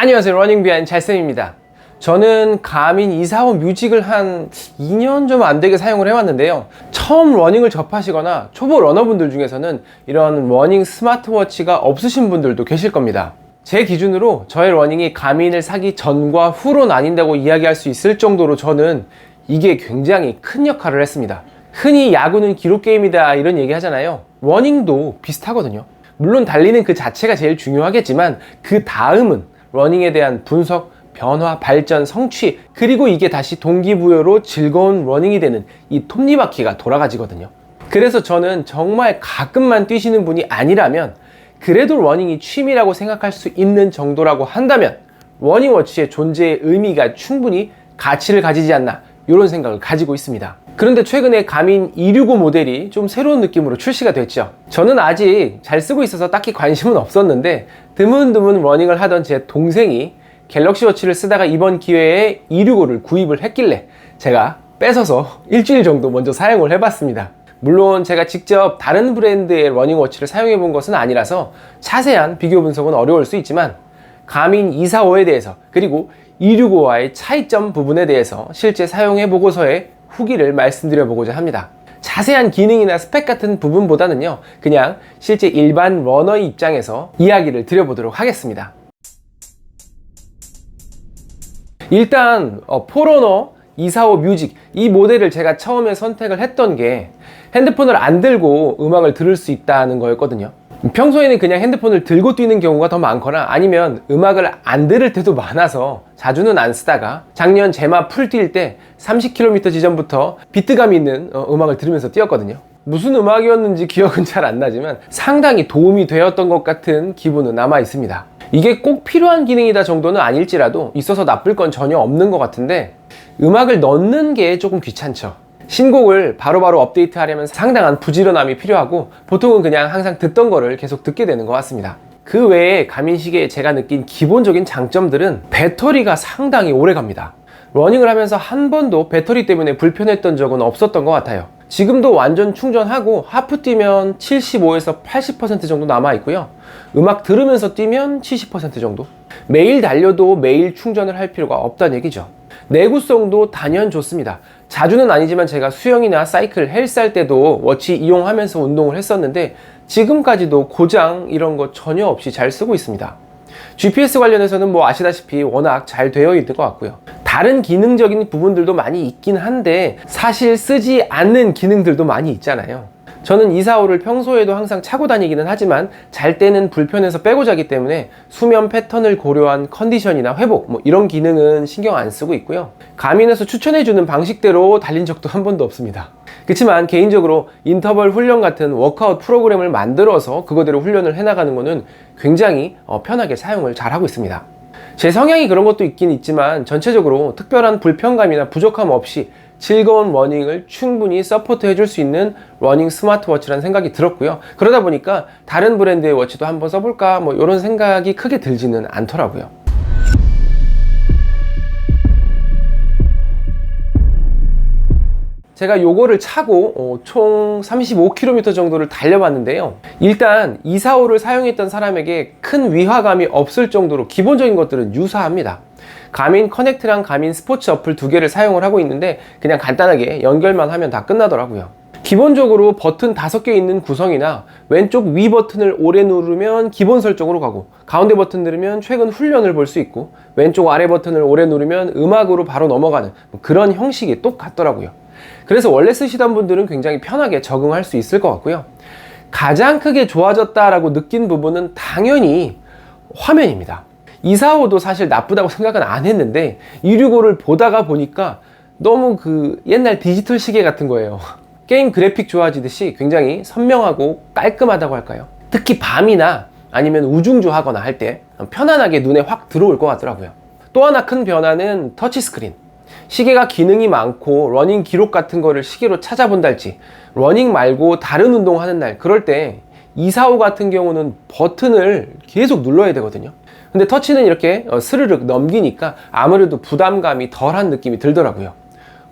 안녕하세요. 러닝 비하인 잘쌤입니다. 저는 가민 245 뮤직을 한 2년 좀 안 되게 사용을 해왔는데요. 처음 러닝을 접하시거나 초보 러너분들 중에서는 이런 러닝 스마트워치가 없으신 분들도 계실 겁니다. 제 기준으로 저의 러닝이 가민을 사기 전과 후로 나뉜다고 이야기할 수 있을 정도로 저는 이게 굉장히 큰 역할을 했습니다. 흔히 야구는 기록 게임이다 이런 얘기 하잖아요. 러닝도 비슷하거든요. 물론 달리는 그 자체가 제일 중요하겠지만 그 다음은 러닝에 대한 분석, 변화, 발전, 성취 그리고 이게 다시 동기부여로 즐거운 러닝이 되는 이 톱니바퀴가 돌아가지거든요. 그래서 저는 정말 가끔만 뛰시는 분이 아니라면 그래도 러닝이 취미라고 생각할 수 있는 정도라고 한다면 러닝워치의 존재의 의미가 충분히 가치를 가지지 않나 이런 생각을 가지고 있습니다 그런데 최근에 가민 265 모델이 좀 새로운 느낌으로 출시가 됐죠. 저는 아직 잘 쓰고 있어서 딱히 관심은 없었는데 드문드문 러닝을 하던 제 동생이 갤럭시 워치를 쓰다가 이번 기회에 265를 구입을 했길래 제가 뺏어서 일주일 정도 먼저 사용을 해봤습니다. 물론 제가 직접 다른 브랜드의 러닝워치를 사용해 본 것은 아니라서 자세한 비교 분석은 어려울 수 있지만 가민 245에 대해서 그리고 265와의 차이점 부분에 대해서 실제 사용해 보고서의 후기를 말씀드려 보고자 합니다. 자세한 기능이나 스펙 같은 부분보다는요, 그냥 실제 일반 러너의 입장에서 이야기를 드려보도록 하겠습니다. 일단 어, 포러너 245 뮤직 이 모델을 제가 처음에 선택을 했던 게 핸드폰을 안 들고 음악을 들을 수 있다는 거였거든요. 평소에는 그냥 핸드폰을 들고 뛰는 경우가 더 많거나 아니면 음악을 안 들을 때도 많아서 자주는 안 쓰다가 작년 제마 풀 뛸 때 30km 지점부터 비트감 있는 어, 음악을 들으면서 뛰었거든요. 무슨 음악이었는지 기억은 잘 안 나지만 상당히 도움이 되었던 것 같은 기분은 남아 있습니다. 이게 꼭 필요한 기능이다 정도는 아닐지라도 있어서 나쁠 건 전혀 없는 것 같은데 음악을 넣는 게 조금 귀찮죠. 신곡을 바로바로 업데이트 하려면 상당한 부지런함이 필요하고 보통은 그냥 항상 듣던 거를 계속 듣게 되는 것 같습니다. 그 외에 가민시계에 제가 느낀 기본적인 장점들은 배터리가 상당히 오래 갑니다. 러닝을 하면서 한 번도 배터리 때문에 불편했던 적은 없었던 것 같아요. 지금도 완전 충전하고 하프 뛰면 75에서 80% 정도 남아 있고요. 음악 들으면서 뛰면 70% 정도. 매일 달려도 매일 충전을 할 필요가 없다는 얘기죠. 내구성도 단연 좋습니다. 자주는 아니지만 제가 수영이나 사이클, 헬스 할 때도 워치 이용하면서 운동을 했었는데 지금까지도 고장 이런 거 전혀 없이 잘 쓰고 있습니다. GPS 관련해서는 뭐 아시다시피 워낙 잘 되어 있는 것 같고요. 다른 기능적인 부분들도 많이 있긴 한데 사실 쓰지 않는 기능들도 많이 있잖아요. 저는 245를 평소에도 항상 차고 다니기는 하지만 잘 때는 불편해서 빼고 자기 때문에 수면 패턴을 고려한 컨디션이나 회복 뭐 이런 기능은 신경 안 쓰고 있고요. 가민에서 추천해주는 방식대로 달린 적도 한 번도 없습니다. 그렇지만 개인적으로 인터벌 훈련 같은 워크아웃 프로그램을 만들어서 그거대로 훈련을 해나가는 것은 굉장히 어, 편하게 사용을 잘 하고 있습니다. 제 성향이 그런 것도 있긴 있지만 전체적으로 특별한 불편감이나 부족함 없이 즐거운 러닝을 충분히 서포트 해줄 수 있는 러닝 스마트워치라는 생각이 들었고요. 그러다 보니까 다른 브랜드의 워치도 한번 써볼까 뭐 이런 생각이 크게 들지는 않더라고요. 제가 요거를 차고 어, 총 35km 정도를 달려봤는데요. 일단 245를 사용했던 사람에게 큰 위화감이 없을 정도로 기본적인 것들은 유사합니다. 가민 커넥트랑 가민 스포츠 어플 두 개를 사용을 하고 있는데 그냥 간단하게 연결만 하면 다 끝나더라고요. 기본적으로 버튼 다섯 개 있는 구성이나 왼쪽 위 버튼을 오래 누르면 기본 설정으로 가고 가운데 버튼 누르면 최근 훈련을 볼 수 있고 왼쪽 아래 버튼을 오래 누르면 음악으로 바로 넘어가는 뭐 그런 형식이 똑같더라고요. 그래서 원래 쓰시던 분들은 굉장히 편하게 적응할 수 있을 것 같고요. 가장 크게 좋아졌다라고 느낀 부분은 당연히 화면입니다. 245도 사실 나쁘다고 생각은 안 했는데 265를 보다가 보니까 너무 그 옛날 디지털 시계 같은 거예요. 게임 그래픽 좋아지듯이 굉장히 선명하고 깔끔하다고 할까요? 특히 밤이나 아니면 우중주 하거나 할 때 편안하게 눈에 확 들어올 것 같더라고요. 또 하나 큰 변화는 터치 스크린. 시계가 기능이 많고 러닝 기록 같은 거를 시계로 찾아본다 할지 러닝 말고 다른 운동 하는 날 그럴 때 245 같은 경우는 버튼을 계속 눌러야 되거든요. 근데 터치는 이렇게 어, 스르륵 넘기니까 아무래도 부담감이 덜한 느낌이 들더라고요.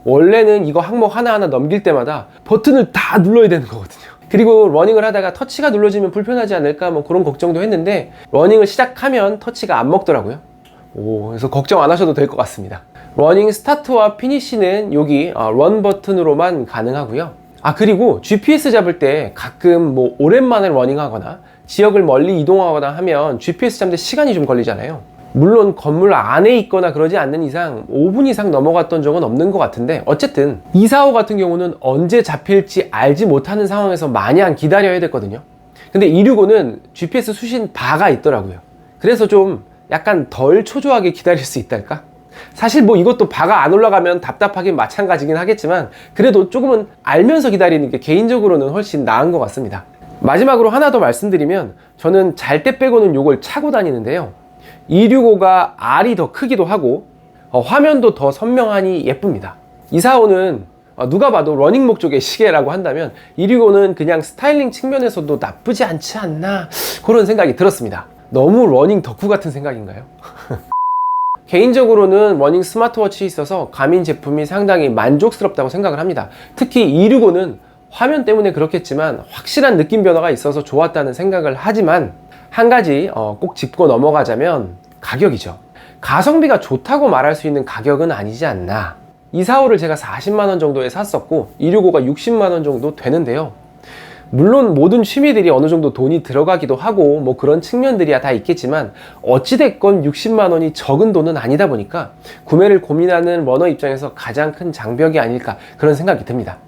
원래는 이거 항목 하나하나 넘길 때마다 버튼을 다 눌러야 되는 거거든요. 그리고 러닝을 하다가 터치가 눌러지면 불편하지 않을까 뭐 그런 걱정도 했는데 러닝을 시작하면 터치가 안 먹더라고요. 오, 그래서 걱정 안 하셔도 될 것 같습니다. 러닝 스타트와 피니시는 여기 어, 런 버튼으로만 가능하고요. 아 그리고 GPS 잡을 때 가끔 뭐 오랜만에 러닝하거나 지역을 멀리 이동하거나 하면 GPS 잡는데 시간이 좀 걸리잖아요. 물론 건물 안에 있거나 그러지 않는 이상 5분 이상 넘어갔던 적은 없는 것 같은데 어쨌든 245 같은 경우는 언제 잡힐지 알지 못하는 상황에서 마냥 기다려야 됐거든요. 근데 265는 GPS 수신 바가 있더라고요. 그래서 좀 약간 덜 초조하게 기다릴 수 있달까? 사실 뭐 이것도 바가 안 올라가면 답답하긴 마찬가지긴 하겠지만 그래도 조금은 알면서 기다리는 게 개인적으로는 훨씬 나은 것 같습니다. 마지막으로 하나 더 말씀드리면 저는 잘 때 빼고는 이걸 차고 다니는데요. 265가 R이 더 크기도 하고 어, 화면도 더 선명하니 예쁩니다. 245는 어, 누가 봐도 러닝 목적의 시계라고 한다면 265는 그냥 스타일링 측면에서도 나쁘지 않지 않나 그런 생각이 들었습니다. 너무 러닝 덕후 같은 생각인가요? 개인적으로는 러닝 스마트워치 있어서 가민 제품이 상당히 만족스럽다고 생각을 합니다. 특히 265는 화면 때문에 그렇겠지만 확실한 느낌 변화가 있어서 좋았다는 생각을 하지만 한 가지 어, 꼭 짚고 넘어가자면 가격이죠. 가성비가 좋다고 말할 수 있는 가격은 아니지 않나. 245를 제가 40만 원 정도에 샀었고 265가 60만 원 정도 되는데요. 물론 모든 취미들이 어느 정도 돈이 들어가기도 하고 뭐 그런 측면들이야 다 있겠지만 어찌됐건 60만 원이 적은 돈은 아니다 보니까 구매를 고민하는 러너 입장에서 가장 큰 장벽이 아닐까 그런 생각이 듭니다.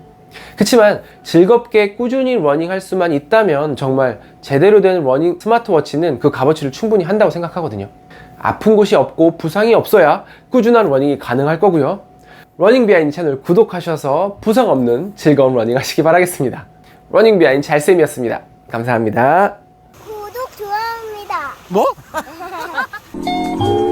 그렇지만 즐겁게 꾸준히 러닝할 수만 있다면 정말 제대로 된 러닝 스마트워치는 그 값어치를 충분히 한다고 생각하거든요. 아픈 곳이 없고 부상이 없어야 꾸준한 러닝이 가능할 거고요. 러닝 비하인 채널 구독하셔서 부상 없는 즐거운 러닝 하시기 바라겠습니다. 러닝 비하인 잘쌤이었습니다. 감사합니다. 구독 좋아합니다. 뭐?